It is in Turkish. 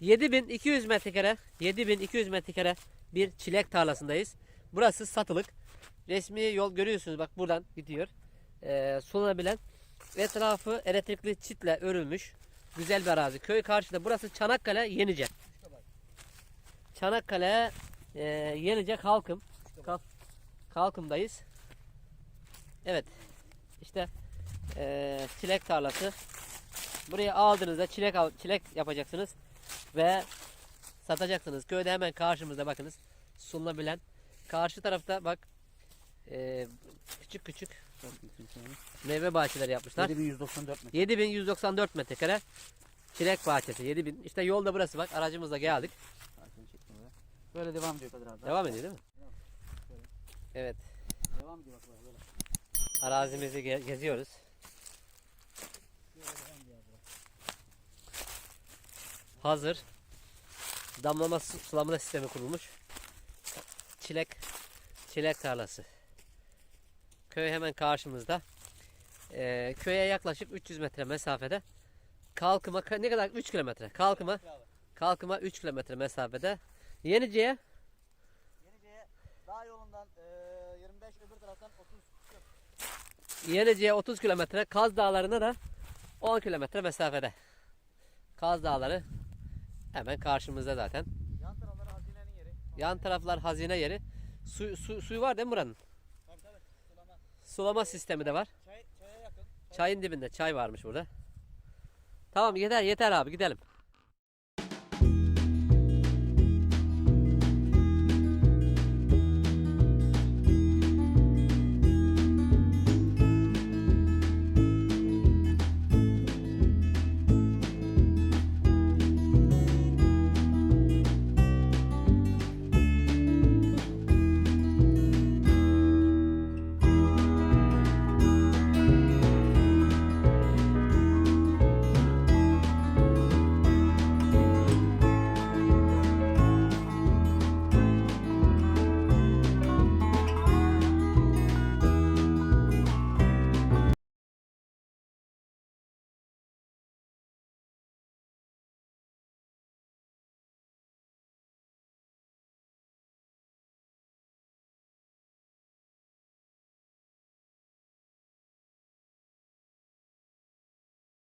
7200 metrekare 7200 metrekare bir çilek tarlasındayız. Burası satılık. Resmi yol görüyorsunuz bak buradan gidiyor. Ee, sulanabilen etrafı elektrikli çitle örülmüş. Güzel bir arazi. Köy karşıda. Burası Çanakkale Yenice. Çanakkale e, Yenice Kalkım. Kalk, Kalkım'dayız. Evet. İşte e, çilek tarlası. Buraya aldığınızda çilek çilek yapacaksınız ve satacaksınız. Köyde hemen karşımızda bakınız sunulabilen. Karşı tarafta bak e, küçük küçük meyve bahçeleri yapmışlar. 7194 metre. 7194 metrekare çilek bahçesi. 7000. İşte yolda burası bak. Aracımızla geldik. Böyle. Devam ediyor Kadir abi. Devam ediyor değil mi? Evet. Devam ediyor bak böyle. Arazimizi ge- geziyoruz. Hazır. Damlama su- sulama sistemi kurulmuş. Çilek çilek tarlası. Köy hemen karşımızda. Ee, köye yaklaşık 300 metre mesafede. Kalkıma ka- ne kadar 3 kilometre. Kalkıma kalkıma 3 kilometre mesafede. Yenice'ye Yenice'ye dağ yolundan eee, 25 öbür taraftan 30 Yenice'ye 30 kilometre, Kaz Dağları'na da 10 kilometre mesafede. Kaz Dağları hemen karşımızda zaten. Yan tarafları hazinenin yeri. Yan taraflar hazine yeri. Su, su, suyu var değil mi buranın? Tabii tabii. Sulama. Sulama sistemi de var. Çay, çaya yakın. Çayın dibinde çay varmış burada. Tamam yeter yeter abi gidelim.